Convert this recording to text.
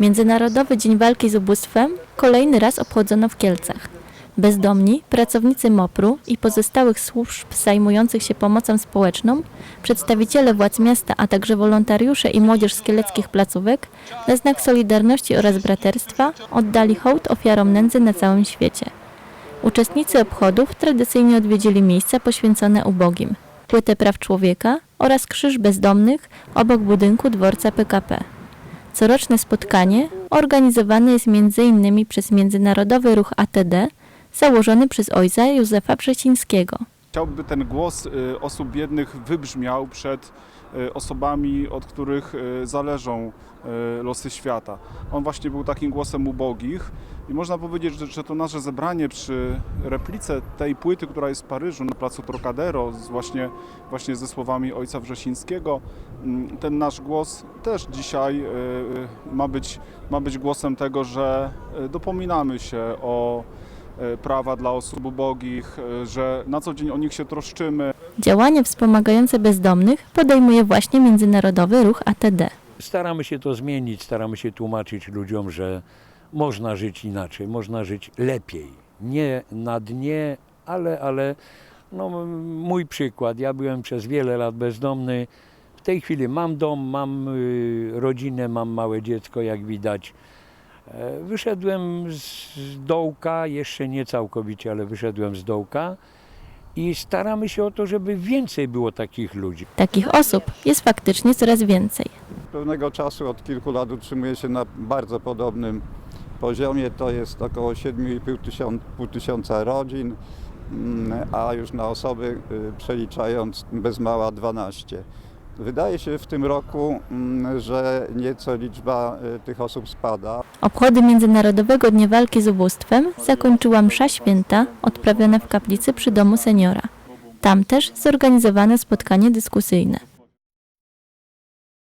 Międzynarodowy Dzień Walki z Ubóstwem kolejny raz obchodzono w Kielcach. Bezdomni, pracownicy MOPR-u i pozostałych służb zajmujących się pomocą społeczną, przedstawiciele władz miasta, a także wolontariusze i młodzież z kieleckich placówek na znak solidarności oraz braterstwa oddali hołd ofiarom nędzy na całym świecie. Uczestnicy obchodów tradycyjnie odwiedzili miejsca poświęcone ubogim, płytę praw człowieka oraz krzyż bezdomnych obok budynku dworca PKP. Coroczne spotkanie organizowane jest m.in. przez Międzynarodowy Ruch ATD założony przez ojca Józefa Przecińskiego. Chciałby ten głos y, osób biednych wybrzmiał przed osobami, od których y, zależą y, losy świata. On właśnie był takim głosem ubogich i można powiedzieć, że, to nasze zebranie przy replice tej płyty, która jest w Paryżu na placu Trocadero, właśnie, właśnie ze słowami ojca Wrzesińskiego, mm, ten nasz głos też dzisiaj ma być, ma być głosem tego, że dopominamy się o e, prawa dla osób ubogich, e, że na co dzień o nich się troszczymy. Działania wspomagające bezdomnych podejmuje właśnie Międzynarodowy Ruch ATD. Staramy się to zmienić, staramy się tłumaczyć ludziom, że można żyć inaczej, można żyć lepiej. Nie na dnie, ale, ale no, mój przykład. Ja byłem przez wiele lat bezdomny. W tej chwili mam dom, mam y, rodzinę, mam małe dziecko, jak widać. E, Wyszedłem z dołka, jeszcze nie całkowicie, ale wyszedłem z dołka i staramy się o to, żeby więcej było takich ludzi. Takich osób jest faktycznie coraz więcej. pewnego czasu od kilku lat utrzymuje się na bardzo podobnym poziomie. To jest około 7,5 tysiąca, pół tysiąca rodzin, mm, a już na osoby y, przeliczając bez mała 12. Wydaje się w tym roku, mm, że nieco liczba y, tych osób spada. Obchody Międzynarodowego Dnia Walki z Ubóstwem zakończyła msza święta odprawiona w kaplicy przy domu seniora. Tam też zorganizowano spotkanie dyskusyjne.